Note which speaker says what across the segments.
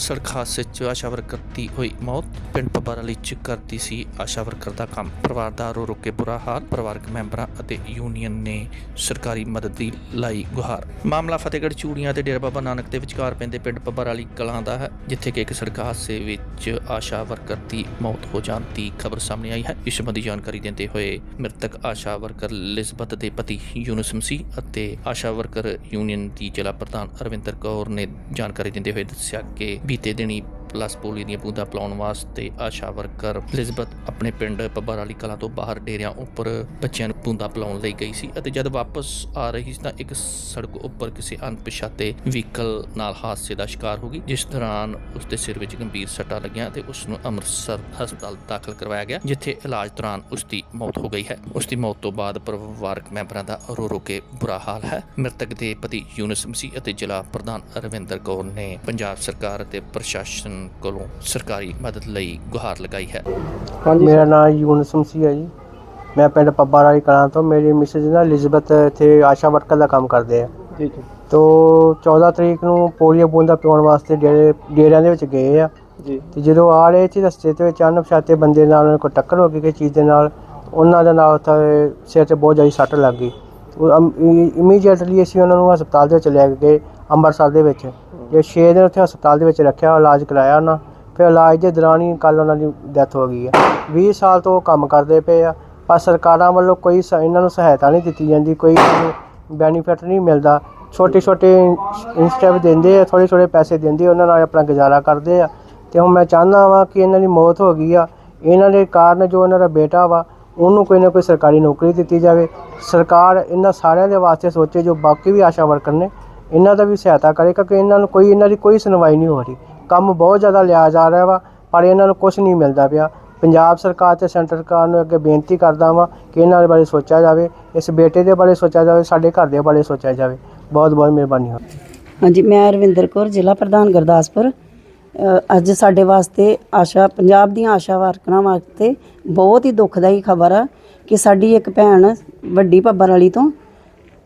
Speaker 1: ਸੜਕ ਹਾਦਸੇ 'ਚ ਆਸ਼ਾ ਵਰਕਰ ਦੀ ਹੋਈ ਮੌਤ। ਪਿੰਡ ਪਬਾਰਾਲੀ 'ਚ ਕਰਦੀ ਸੀ ਆਸ਼ਾ ਵਰਕਰ ਦਾ ਕੰਮ। ਪਰਿਵਾਰ ਦਾ ਰੋ ਰੋ ਕੇ ਬੁਰਾ ਹਾਲ। ਪਰਿਵਾਰਕ ਮੈਂਬਰਾਂ ਅਤੇ ਯੂਨੀਅਨ ਨੇ ਸਰਕਾਰੀ ਮਦਦ ਦੀ ਲਾਈ ਗੁਹਾਰ। ਮਾਮਲਾ ਫਤਿਹਗੜ੍ਹ ਚੂੜੀਆਂ ਤੇ ਡੇਰਾ ਬਾਬਾ ਨਾਨਕ ਦੇ ਵਿਚਕਾਰ ਪੈਂਦੇ ਪਿੰਡ ਪਬਾਰਾਲੀ ਕਲਾਂ ਦਾ ਹੈ, ਜਿੱਥੇ ਕਿ ਇੱਕ ਸੜਕ ਹਾਦਸੇ ਵਿੱਚ ਆਸ਼ਾ ਵਰਕਰ ਦੀ ਮੌਤ ਹੋ ਜਾਣ ਦੀ ਖਬਰ ਸਾਹਮਣੇ ਆਈ ਹੈ। ਇਸ ਸੰਬੰਧੀ ਜਾਣਕਾਰੀ ਦਿੰਦੇ ਹੋਏ ਮ੍ਰਿਤਕ ਆਸ਼ਾ ਵਰਕਰ ਲਿਜ਼ਬਤ ਦੇ ਪਤੀ ਯੂਨਸ ਮਸੀਹ ਅਤੇ ਆਸ਼ਾ ਵਰਕਰ ਯੂਨੀਅਨ ਦੀ ਜ਼ਿਲ੍ਹਾ ਪ੍ਰਧਾਨ ਅਰਵਿੰਦਰ ਕੌਰ ਨੇ ਜਾਣਕਾਰੀ ਦਿੰਦੇ ਹੋਏ ਦੱਸਿਆ ਕਿ ਬੀਤੇ ਦਿਨੀ ਪਲੱਸ ਪੋਲੀ ਦੀਆਂ ਬੂੰਦਾਂ ਪਿਲਾਉਣ ਵਾਸਤੇ ਆਸ਼ਾ ਵਰਕਰ ਲਿਜ਼ਬਤ ਆਪਣੇ ਪਿੰਡ ਪਬਾਰਾਲੀ ਕਲਾ ਤੋਂ ਬਾਹਰ ਡੇਰਿਆਂ ਉੱਪਰ ਬੱਚਿਆਂ ਨੂੰ ਬੂੰਦਾਂ ਪਿਲਾਉਣ ਲਈ ਗਈ ਸੀ ਅਤੇ ਜਦ ਵਾਪਸ ਆ ਰਹੀ ਸੀ ਤਾਂ ਇੱਕ ਸੜਕ ਉੱਪਰ ਕਿਸੇ ਅਣਪਛਾਤੇ ਵਹੀਕਲ ਨਾਲ ਹਾਦਸੇ ਦਾ ਸ਼ਿਕਾਰ ਹੋ ਗਈ, ਜਿਸ ਦੌਰਾਨ ਉਸ ਦੇ ਸਿਰ ਵਿੱਚ ਗੰਭੀਰ ਸੱਟਾਂ ਲੱਗੀਆਂ ਤੇ ਉਸ ਨੂੰ ਅੰਮ੍ਰਿਤਸਰ ਹਸਪਤਾਲ ਦਾਖਲ ਕਰਵਾਇਆ ਗਿਆ, ਜਿੱਥੇ ਇਲਾਜ ਦੌਰਾਨ ਉਸ ਦੀ ਮੌਤ ਹੋ ਗਈ ਹੈ। ਉਸ ਦੀ ਮੌਤ ਤੋਂ ਬਾਅਦ ਪਰਿਵਾਰਕ ਮੈਂਬਰਾਂ ਦਾ ਰੋ ਰੋ ਕੇ ਬੁਰਾ ਹਾਲ ਹੈ। ਮ੍ਰਿਤਕ ਦੇ ਪਤੀ ਯੂਨਸ ਮਸੀਹ ਅਤੇ ਜ਼ਿਲ੍ਹਾ ਪ੍ਰਧਾਨ ਅਰਵਿੰਦਰ ਕੌਰ ਨੇ ਪੰਜਾਬ ਸਰਕਾਰ ਅਤੇ ਪ੍ਰਸ਼ਾਸਨ ਕੋਲੋਂ ਸਰਕਾਰੀ ਮਦਦ ਲਈ ਗੁਹਾਰ ਲਗਾਈ ਹੈ।
Speaker 2: ਮੇਰਾ ਨਾਮ ਯੂਨਸ ਮਸੀਹ ਹੈ ਜੀ। ਮੈਂ ਪਿੰਡ ਪੱਬਾ ਵਾਲੀ ਕਲਾਂ ਤੋਂ ਮੇਰੀ ਮਿਸਿਸ ਨਾ ਐਲਿਜ਼ਬeth ਇੱਥੇ ਆਸ਼ਾ ਵਰਕਰ ਦਾ ਕੰਮ ਕਰਦੇ ਆ।
Speaker 3: ਠੀਕ ਹੈ।
Speaker 2: ਤੋਂ 14 ਤਰੀਕ ਨੂੰ ਪੋਲੀਓ ਬੂੰਦਾਂ ਪਿਉਣ ਵਾਸਤੇ ਡੇਰੇ ਡੇਰਿਆਂ ਦੇ ਵਿੱਚ ਗਏ ਆ।
Speaker 3: ਜੀ।
Speaker 2: ਤੇ ਜਦੋਂ ਆ ਰਹੇ ਸੀ ਰਸਤੇ ਦੇ ਵਿੱਚ ਅਣਪਛਾਤੇ ਬੰਦੇ ਨਾਲ ਉਹਨਾਂ ਕੋਲ ਟੱਕਰ ਹੋ ਗਈ ਕਿਸੇ ਚੀਜ਼ ਦੇ ਨਾਲ ਉਹਨਾਂ ਦੇ ਨਾਲ ਉੱਥੇ ਸਿਰ ਤੇ ਬਹੁਤ ਜ਼ਿਆਦਾ ਸੱਟ ਲੱਗ ਗਈ। ਇਮੀਡੀਏਟਲੀ ਅਸੀਂ ਉਹਨਾਂ ਨੂੰ ਹਸਪਤਾਲ ਦੇ ਵਿੱਚ ਲੈ ਕੇ ਗਏ ਅੰਮ੍ਰਿਤਸਰ ਦੇ ਵਿੱਚ। ਜੇ 6 ਦਿਨ ਉੱਥੇ ਹਸਪਤਾਲ ਦੇ ਵਿੱਚ ਰੱਖਿਆ ਇਲਾਜ ਕਰਾਇਆ ਉਹਨਾਂ ਫਿਰ ਇਲਾਜ ਦੇ ਦੌਰਾਨ ਹੀ ਕੱਲ ਉਹਨਾਂ ਦੀ ਡੈਥ ਹੋ ਗਈ ਹੈ 20 ਸਾਲ ਤੋਂ ਉਹ ਕੰਮ ਕਰਦੇ ਪਏ ਆ ਪਰ ਸਰਕਾਰਾਂ ਵੱਲੋਂ ਕੋਈ ਸ- ਇਹਨਾਂ ਨੂੰ ਸਹਾਇਤਾ ਨਹੀਂ ਦਿੱਤੀ ਜਾਂਦੀ ਕੋਈ ਬੈਨੀਫਿਟ ਨਹੀਂ ਮਿਲਦਾ। ਛੋਟੇ ਛੋਟੇ ਇੰਸਟੈਪ ਦਿੰਦੇ ਆ ਥੋੜੇ ਥੋੜੇ ਪੈਸੇ ਦਿੰਦੇ ਆ, ਉਹਨਾਂ ਨਾਲ ਆਪਣਾ ਗੁਜ਼ਾਰਾ ਕਰਦੇ ਆ। ਤੇ ਹੁਣ ਮੈਂ ਚਾਹੁੰਦਾ ਵਾਂ ਕਿ ਇਹਨਾਂ ਦੀ ਮੌਤ ਹੋ ਗਈ ਆ। ਇਹਨਾਂ ਦੇ ਕਾਰਨ ਜੋ ਇਹਨਾਂ ਦਾ ਬੇਟਾ ਵਾ ਉਹਨੂੰ ਕੋਈ ਨਾ ਕੋਈ ਸਰਕਾਰੀ ਨੌਕਰੀ ਦਿੱਤੀ ਜਾਵੇ। ਸਰਕਾਰ ਇਹਨਾਂ ਸਾਰਿਆਂ ਦੇ ਵਾਸਤੇ ਸੋਚੇ ਜੋ ਬਾਕੀ ਵੀ ਆਸ਼ਾ ਵਰਕਰ ਨੇ, ਇਹਨਾਂ ਦਾ ਵੀ ਸਹਾਇਤਾ ਕਰੇ ਕਿਉਂਕਿ ਇਹਨਾਂ ਨੂੰ ਕੋਈ, ਇਹਨਾਂ ਦੀ ਕੋਈ ਸੁਣਵਾਈ ਨਹੀਂ ਹੋ ਰਹੀ। ਕੰਮ ਬਹੁਤ ਜ਼ਿਆਦਾ ਲਿਆ ਜਾ ਰਿਹਾ ਵਾ, ਪਰ ਇਹਨਾਂ ਨੂੰ ਕੁਝ ਨਹੀਂ ਮਿਲਦਾ ਪਿਆ। ਪੰਜਾਬ ਸਰਕਾਰ ਤੇ ਸੈਂਟਰ ਸਰਕਾਰ ਨੂੰ ਅੱਗੇ ਬੇਨਤੀ ਕਰਦਾ ਵਾਂ ਕਿ ਇਹਨਾਂ ਦੇ ਬਾਰੇ ਸੋਚਿਆ ਜਾਵੇ, ਇਸ ਬੇਟੇ ਦੇ ਬਾਰੇ ਸੋਚਿਆ ਜਾਵੇ, ਸਾਡੇ ਘਰ ਦੇ ਬਾਰੇ ਸੋਚਿਆ ਜਾਵੇ। ਬਹੁਤ ਬਹੁਤ ਮਿਹਰਬਾਨੀ ਹੋ
Speaker 4: ਹਾਂਜੀ, ਮੈਂ ਰਵਿੰਦਰ ਕੌਰ, ਜ਼ਿਲ੍ਹਾ ਪ੍ਰਧਾਨ ਗੁਰਦਾਸਪੁਰ। ਅੱਜ ਸਾਡੇ ਵਾਸਤੇ ਆਸ਼ਾ, ਪੰਜਾਬ ਦੀਆਂ ਆਸ਼ਾ ਵਰਕਰਾਂ ਵਾਸਤੇ ਬਹੁਤ ਹੀ ਦੁਖਦਾਈ ਖਬਰ ਆ ਕਿ ਸਾਡੀ ਇੱਕ ਭੈਣ ਵੱਡੀ ਭੱਬਰ ਵਾਲੀ ਤੋਂ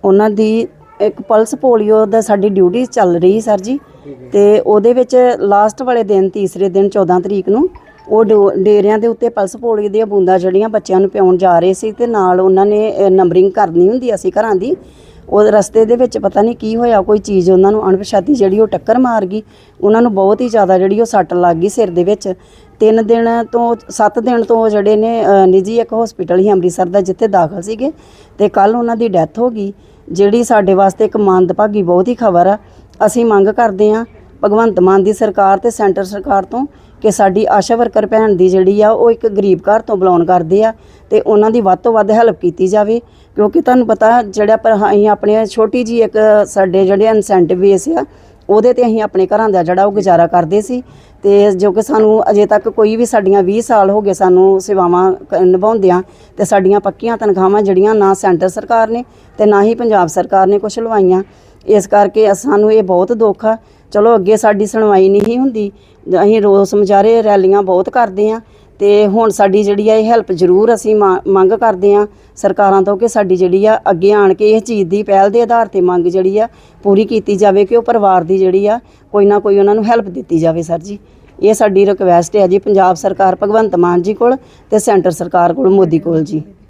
Speaker 4: ਉਹਨਾਂ ਦੀ ਇੱਕ ਪਲਸ ਪੋਲੀਓ ਦਾ ਸਾਡੀ ਡਿਊਟੀ ਚੱਲ ਰਹੀ ਸਰ ਜੀ। ਤੇ ਉਹਦੇ ਵਿੱਚ ਲਾਸਟ ਵਾਲੇ ਦਿਨ, ਤੀਸਰੇ ਦਿਨ 14 ਤਰੀਕ ਨੂੰ ਉਹ ਡੋ- ਡੇਰਿਆਂ ਦੇ ਉੱਤੇ ਪਲਸ ਪੋਲੀਓ ਦੀਆਂ ਬੂੰਦਾਂ ਜਿਹੜੀਆਂ ਬੱਚਿਆਂ ਨੂੰ ਪਿਆਉਣ ਜਾ ਰਹੇ ਸੀ ਤੇ ਨਾਲ ਉਹਨਾਂ ਨੇ ਨੰਬਰਿੰਗ ਕਰਨੀ ਹੁੰਦੀ ਅਸੀਂ ਘਰਾਂ ਦੀ। ਉਹ ਰਸਤੇ ਦੇ ਵਿੱਚ ਪਤਾ ਨਹੀਂ ਕੀ ਹੋਇਆ, ਕੋਈ ਚੀਜ਼ ਉਹਨਾਂ ਨੂੰ ਅਣਪਛਾਤੀ ਜਿਹੜੀ ਉਹ ਟੱਕਰ ਮਾਰ ਗਈ, ਉਹਨਾਂ ਨੂੰ ਬਹੁਤ ਹੀ ਜ਼ਿਆਦਾ ਜਿਹੜੀ ਉਹ ਸੱਟ ਲੱਗ ਗਈ ਸਿਰ ਦੇ ਵਿੱਚ। ਤਿੰਨ ਦਿਨ ਤੋਂ, ਸੱਤ ਦਿਨ ਤੋਂ ਜਿਹੜੇ ਨੇ ਨਿੱਜੀ ਇੱਕ ਹਸਪੀਟਲ ਹੀ ਅੰਮ੍ਰਿਤਸਰ ਦਾ, ਜਿੱਥੇ ਦਾਖਲ ਸੀਗੇ ਤੇ ਕੱਲ ਉਹਨਾਂ ਦੀ ਡੈਥ ਹੋ ਗਈ, ਜਿਹੜੀ ਸਾਡੇ ਵਾਸਤੇ ਇੱਕ ਮੰਦਭਾਗੀ ਬਹੁਤ ਹੀ ਖਬਰ ਆ। ਅਸੀਂ ਮੰਗ ਕਰਦੇ ਹਾਂ, ਭਗਵੰਤ ਮਾਨ ਦੀ ਸਰਕਾਰ ਤੇ ਸੈਂਟਰ ਸਰਕਾਰ ਤੋਂ ਕਿ ਸਾਡੀ ਆਸ਼ਾ ਵਰਕਰ ਭੈਣ ਦੀ ਜਿਹੜੀ ਆ, ਉਹ ਇੱਕ ਗਰੀਬ ਘਰ ਤੋਂ ਬਿਲੋਂਗ ਕਰਦੇ ਆ ਤੇ ਉਹਨਾਂ ਦੀ ਵੱਧ ਤੋਂ ਵੱਧ ਹੈਲਪ ਕੀਤੀ ਜਾਵੇ। ਕਿਉਂਕਿ ਤੁਹਾਨੂੰ ਪਤਾ ਜਿਹੜਾ ਪਰ ਅਸੀਂ ਆਪਣੇ ਛੋਟੀ ਜੀ ਇੱਕ ਸਾਡੇ ਜਿਹੜੇ ਇਨਸੈਂਟਿਵ ਬੇਸ ਆ, ਉਹਦੇ ਤੇ ਅਸੀਂ ਆਪਣੇ ਘਰਾਂ ਦਾ ਜਿਹੜਾ ਉਹ ਗੁਜ਼ਾਰਾ ਕਰਦੇ ਸੀ। ਤੇ ਜੋ ਕਿ ਸਾਨੂੰ ਅਜੇ ਤੱਕ ਕੋਈ ਵੀ ਸਾਡੀਆਂ 20 ਸਾਲ ਹੋ ਗਏ ਸਾਨੂੰ ਸੇਵਾਵਾਂ ਕ- ਨਿਭਾਉਂਦਿਆਂ ਤੇ ਸਾਡੀਆਂ ਪੱਕੀਆਂ ਤਨਖਾਹਾਂ ਜਿਹੜੀਆਂ ਨਾ ਸੈਂਟਰ ਸਰਕਾਰ ਨੇ ਤੇ ਨਾ ਹੀ ਪੰਜਾਬ ਸਰਕਾਰ ਨੇ ਕੁਝ ਲਵਾਈਆਂ। ਇਸ ਕਰਕੇ ਸਾਨੂੰ ਇਹ ਬਹੁਤ ਦੁੱਖ ਆ। ਚਲੋ ਅੱਗੇ ਸਾਡੀ ਸੁਣਵਾਈ ਨਹੀਂ ਹੁੰਦੀ। ਅਸੀਂ ਰੋਸ ਮੁਜ਼ਾਹਰੇ ਰੈਲੀਆਂ ਬਹੁਤ ਕਰਦੇ ਆ। ਤੇ ਹੁਣ ਸਾਡੀ ਜਿਹੜੀ ਆ ਇਹ ਹੈਲਪ ਜ਼ਰੂਰ ਅਸੀਂ ਮਾ- ਮੰਗ ਕਰਦੇ ਆ ਸਰਕਾਰਾਂ ਤੋਂ ਕਿ ਸਾਡੀ ਜਿਹੜੀ ਆ ਅੱਗੇ ਆਣ ਕੇ ਇਹ ਚੀਜ਼ ਦੀ ਪਹਿਲ ਦੇ ਆਧਾਰ ਤੇ ਮੰਗ ਜਿਹੜੀ ਆ ਪੂਰੀ ਕੀਤੀ ਜਾਵੇ ਕਿ ਉਹ ਪਰਿਵਾਰ ਦੀ ਜਿਹੜੀ ਆ ਕੋਈ ਨਾ ਕੋਈ ਉਹਨਾਂ ਨੂੰ ਹੈਲਪ ਦਿੱਤੀ ਜਾਵੇ, ਸਰ ਜੀ। ਇਹ ਸਾਡੀ ਰਿਕਵੈਸਟ ਹੈ ਜੀ, ਪੰਜਾਬ ਸਰਕਾਰ ਭਗਵੰਤ ਮਾਨ ਜੀ ਕੋਲ ਤੇ ਸੈਂਟਰ ਸਰਕਾਰ ਕੋਲ, ਮੋਦੀ ਕੋਲ ਜੀ।